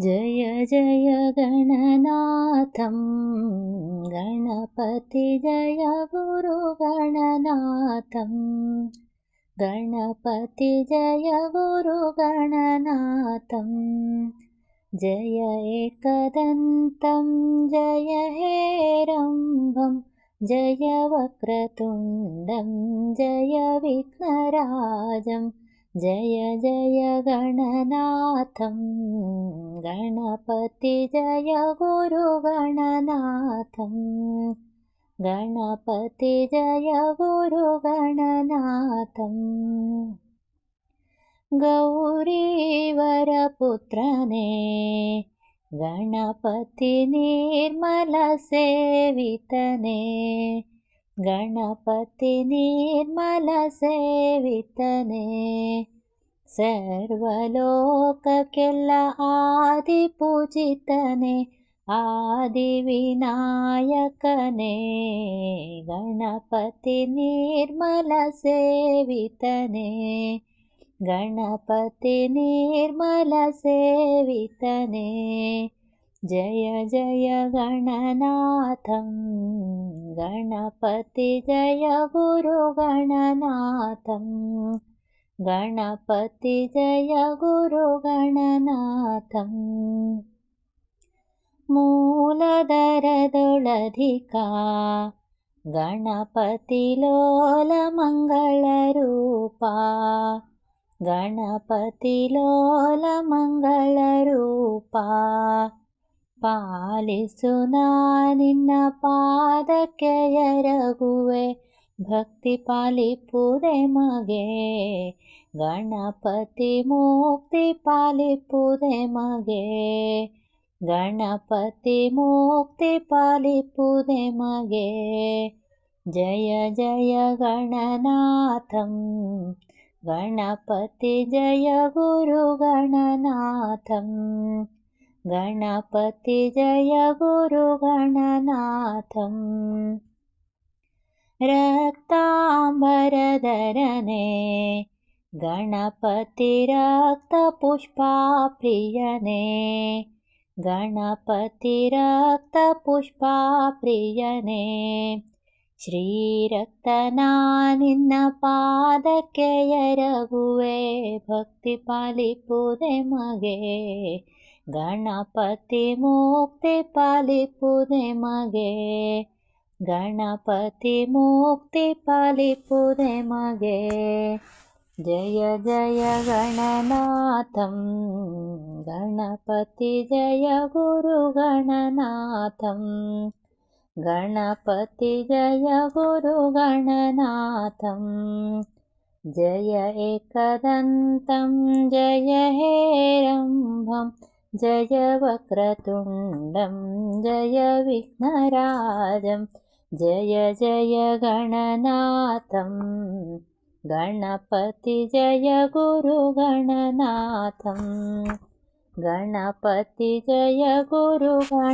जय जय गणनाथं। गणपति जय गुरुगणनाथं गणपति जय गुरुगणनाथं जय एकदन्तं जय हेरम्भं जय वक्रतुण्डं जय विघ्नराजम् जय जय गणनाथं। गणपति जय गुरुगणनाथं गणपति जय गुरुगणनाथम् गौरीवरपुत्रने गणपति निर्मलसेवितने गणपति निर्मलसेवितने सर्वलोककेल्ल आदिपूजितने आदिविनायकने गणपति निर्मलसेवितने गणपति निर्मलसेवितने जय जय गणनाथं। गणपति जय गुरुगणनाथं गणपति जय गुरुगणनाथं मूलदरदुळधिका। गणपतिलोलमङ्गलरूपा गणपतिलोलमङ्गलरूपा पालिसुना निन्न पादके यरगुवे भक्ति पालिपुदे मगे गणपति मुक्ति पालिपुदे मगे गणपति मुक्ति पालिपुदे मगे। जय जय गणनाथं गणपति जय गुरुगणनाथम् गणपति जय गुरुगणनाथम् रक्ताम्बरधरने गणपतिरक्तपुष्पाप्रियने गणपतिरक्तपुष्पाप्रियने श्रीरक्तनानिन्नपादकेयरघुवे भक्तिपालिपुदे मगे गणपति मुक्ति पालिपुदे मगे। गणपति मुक्ति पालिपुदे मगे। जय जय गणनाथं। गणपति जय गुरुगणनाथं गणपति जय गुरुगणनाथं जय एकदन्तं जय हेरम्भम् जय वक्रतुण्डं जय विघ्नराजं जय जय गणनाथं। गणपति जय गुरुगणनाथं गणपति जय गुरुगणनाथम्